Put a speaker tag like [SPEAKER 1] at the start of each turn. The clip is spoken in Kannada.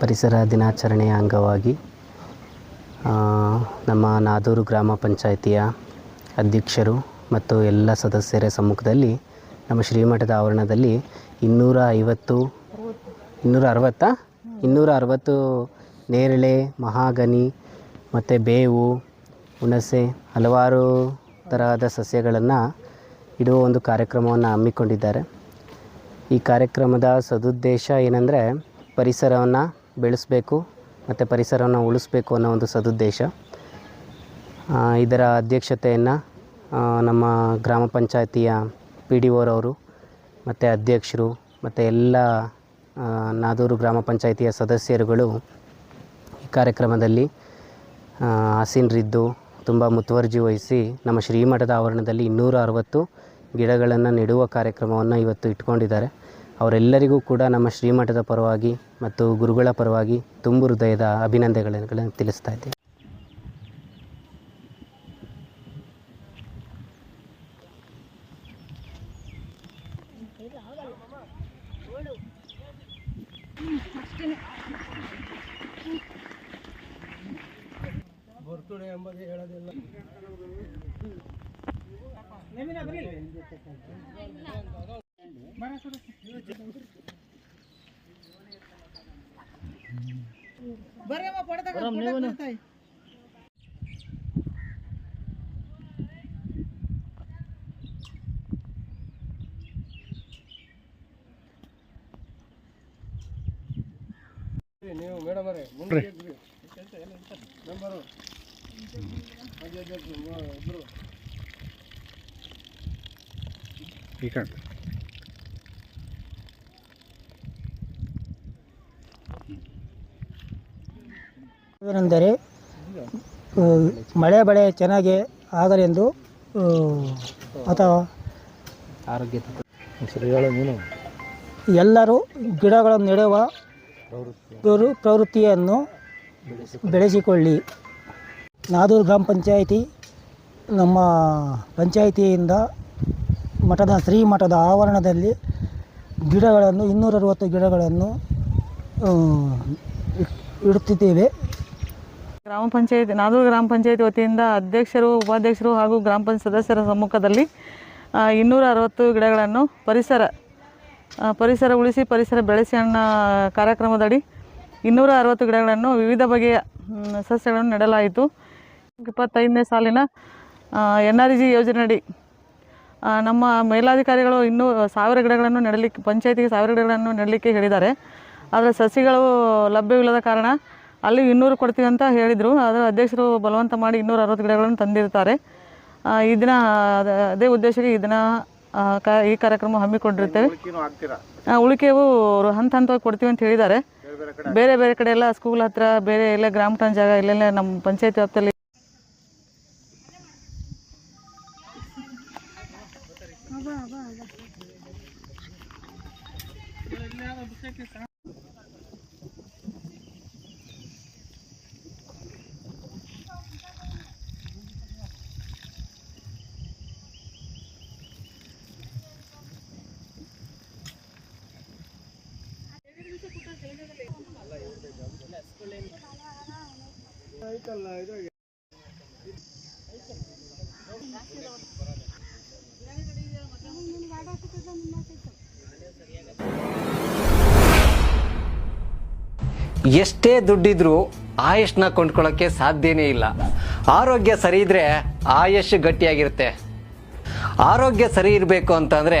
[SPEAKER 1] ಪರಿಸರ ದಿನಾಚರಣೆಯ ಅಂಗವಾಗಿ ನಮ್ಮ ನಾದೂರು ಗ್ರಾಮ ಪಂಚಾಯಿತಿಯ ಅಧ್ಯಕ್ಷರು ಮತ್ತು ಎಲ್ಲ ಸದಸ್ಯರ ಸಮ್ಮುಖದಲ್ಲಿ, ನಮ್ಮ ಶ್ರೀಮಠದ ಆವರಣದಲ್ಲಿ ಇನ್ನೂರ ಐವತ್ತು, ಇನ್ನೂರ ಅರವತ್ತ? ಇನ್ನೂರ ಅರವತ್ತು ನೇರಳೆ, ಮಹಾಗನಿ ಮತ್ತು ಬೇವು, ಹುಣಸೆ ಹಲವಾರು ತರಹದ ಸಸ್ಯಗಳನ್ನು ಇಡುವ ಒಂದು ಕಾರ್ಯಕ್ರಮವನ್ನು ಹಮ್ಮಿಕೊಂಡಿದ್ದಾರೆ. ಈ ಕಾರ್ಯಕ್ರಮದ ಸದುದ್ದೇಶ ಏನಂದರೆ ಪರಿಸರವನ್ನು ಬೆಳೆಸಬೇಕು ಮತ್ತು ಪರಿಸರವನ್ನು ಉಳಿಸ್ಬೇಕು ಅನ್ನೋ ಒಂದು ಸದುದ್ದೇಶ. ಇದರ ಅಧ್ಯಕ್ಷತೆಯನ್ನು ನಮ್ಮ ಗ್ರಾಮ ಪಂಚಾಯತಿಯ ಪಿ ಡಿ ಓರವರು ಮತ್ತು ಅಧ್ಯಕ್ಷರು ಮತ್ತು ಎಲ್ಲ ನಾದೂರು ಗ್ರಾಮ ಪಂಚಾಯಿತಿಯ ಸದಸ್ಯರುಗಳು ಈ ಕಾರ್ಯಕ್ರಮದಲ್ಲಿ ಆ, ಆಸೀನರಿದ್ದು ತುಂಬ ಮುತುವರ್ಜಿ ವಹಿಸಿ ನಮ್ಮ ಶ್ರೀಮಠದ ಆವರಣದಲ್ಲಿ ಇನ್ನೂರ ಅರವತ್ತು ಗಿಡಗಳನ್ನು ನೆಡುವ ಕಾರ್ಯಕ್ರಮವನ್ನು ಇವತ್ತು ಇಟ್ಕೊಂಡಿದ್ದಾರೆ. ಅವರೆಲ್ಲರಿಗೂ ಕೂಡ ನಮ್ಮ ಶ್ರೀಮಠದ ಪರವಾಗಿ ಮತ್ತು ಗುರುಗಳ ಪರವಾಗಿ ತುಂಬು ಹೃದಯದ ಅಭಿನಂದನೆಗಳನ್ನು ತಿಳಿಸ್ತಾ ಇದ್ದೇನೆ.
[SPEAKER 2] ಈ ಕಡೆ
[SPEAKER 3] ಏನೆಂದರೆ ಮಳೆ ಬೆಳೆ ಚೆನ್ನಾಗಿ ಆಗಲೆಂದು ಅಥವಾ
[SPEAKER 1] ಆರೋಗ್ಯ
[SPEAKER 3] ಎಲ್ಲರೂ ಗಿಡಗಳನ್ನು ನೆಡುವ ಪ್ರವೃ- ಪ್ರವೃತ್ತಿಯನ್ನು ಬೆಳೆಸಿಕೊಳ್ಳಿ. ನಾದೂರು ಗ್ರಾಮ ಪಂಚಾಯಿತಿ ನಮ್ಮ ಪಂಚಾಯಿತಿಯಿಂದ ಮಠದ ಶ್ರೀ ಮಠದ ಆವರಣದಲ್ಲಿ ಗಿಡಗಳನ್ನು ಇನ್ನೂರ ಅರವತ್ತು ಗಿಡಗಳನ್ನು ಇಡುತ್ತಿದ್ದೇವೆ.
[SPEAKER 4] ಗ್ರಾಮ ಪಂಚಾಯತ್ ನಾದೂರು ಗ್ರಾಮ ಪಂಚಾಯತ್ ವತಿಯಿಂದ ಅಧ್ಯಕ್ಷರು, ಉಪಾಧ್ಯಕ್ಷರು ಹಾಗೂ ಗ್ರಾಮ ಪಂಚಾಯತ್ ಸದಸ್ಯರ ಸಮ್ಮುಖದಲ್ಲಿ ಇನ್ನೂರ ಅರವತ್ತು ಗಿಡಗಳನ್ನು ಪರಿಸರ ಪರಿಸರ ಉಳಿಸಿ, ಪರಿಸರ ಬೆಳೆಸಿ ಅನ್ನ ಕಾರ್ಯಕ್ರಮದಡಿ ಇನ್ನೂರ ಅರವತ್ತು ಗಿಡಗಳನ್ನು ವಿವಿಧ ಬಗೆಯ ಸಸ್ಯಗಳನ್ನು ನೆಡಲಾಯಿತು. ಇಪ್ಪತ್ತೈದನೇ ಸಾಲಿನ ಎನ್ ಆರ್ ಜಿ ಯೋಜನೆಯಡಿ ನಮ್ಮ ಮೇಲಾಧಿಕಾರಿಗಳು ಇನ್ನೂ ಸಾವಿರ ಗಿಡಗಳನ್ನು ನೆಡಲಿಕ್ಕೆ ಪಂಚಾಯತಿಗೆ ಸಾವಿರ ಗಿಡಗಳನ್ನು ನೆಡಲಿಕ್ಕೆ ಹೇಳಿದ್ದಾರೆ. ಆದರೆ ಸಸಿಗಳು ಲಭ್ಯವಿಲ್ಲದ ಕಾರಣ ಅಲ್ಲಿ ಇನ್ನೂರು ಕೊಡ್ತೀವಿ ಅಂತ ಹೇಳಿದರು ಅದರ ಅಧ್ಯಕ್ಷರು ಬಲವಂತ ಮಾಡಿ ಇನ್ನೂರ ಅರವತ್ತು ಗಿಡಗಳನ್ನು ತಂದಿರ್ತಾರೆ. ಈ ದಿನ, ಅದ- ಉದ್ದೇಶಕ್ಕೆ ಈ ದಿನ ಈ ಕಾರ್ಯಕ್ರಮ ಹಮ್ಮಿಕೊಂಡಿರ್ತೇವೆ. ಉಳಿಕೆವು ಹಂತ ಹಂತವಾಗಿ ಕೊಡ್ತೀವಿ ಅಂತ ಹೇಳಿದ್ದಾರೆ. ಬೇರೆ ಬೇರೆ ಕಡೆ ಎಲ್ಲ ಸ್ಕೂಲ್ ಹತ್ರ, ಬೇರೆ ಎಲ್ಲ ಗ್ರಾಮ ಜಾಗ, ಇಲ್ಲೆಲ್ಲ ನಮ್ಮ ಪಂಚಾಯತ್ ವ್ಯಾಪ್ತಿಯಲ್ಲಿ.
[SPEAKER 5] ಎಷ್ಟೇ ದುಡ್ಡಿದ್ರೂ ಆಯುಷ್ನ ಕೊಂಡ್ಕೊಳ್ಳೋಕ್ಕೆ ಸಾಧ್ಯನೇ ಇಲ್ಲ. ಆರೋಗ್ಯ ಸರಿ ಇದ್ರೆ ಆಯುಷ್ ಗಟ್ಟಿಯಾಗಿರುತ್ತೆ. ಆರೋಗ್ಯ ಸರಿ ಇರಬೇಕು ಅಂತಂದ್ರೆ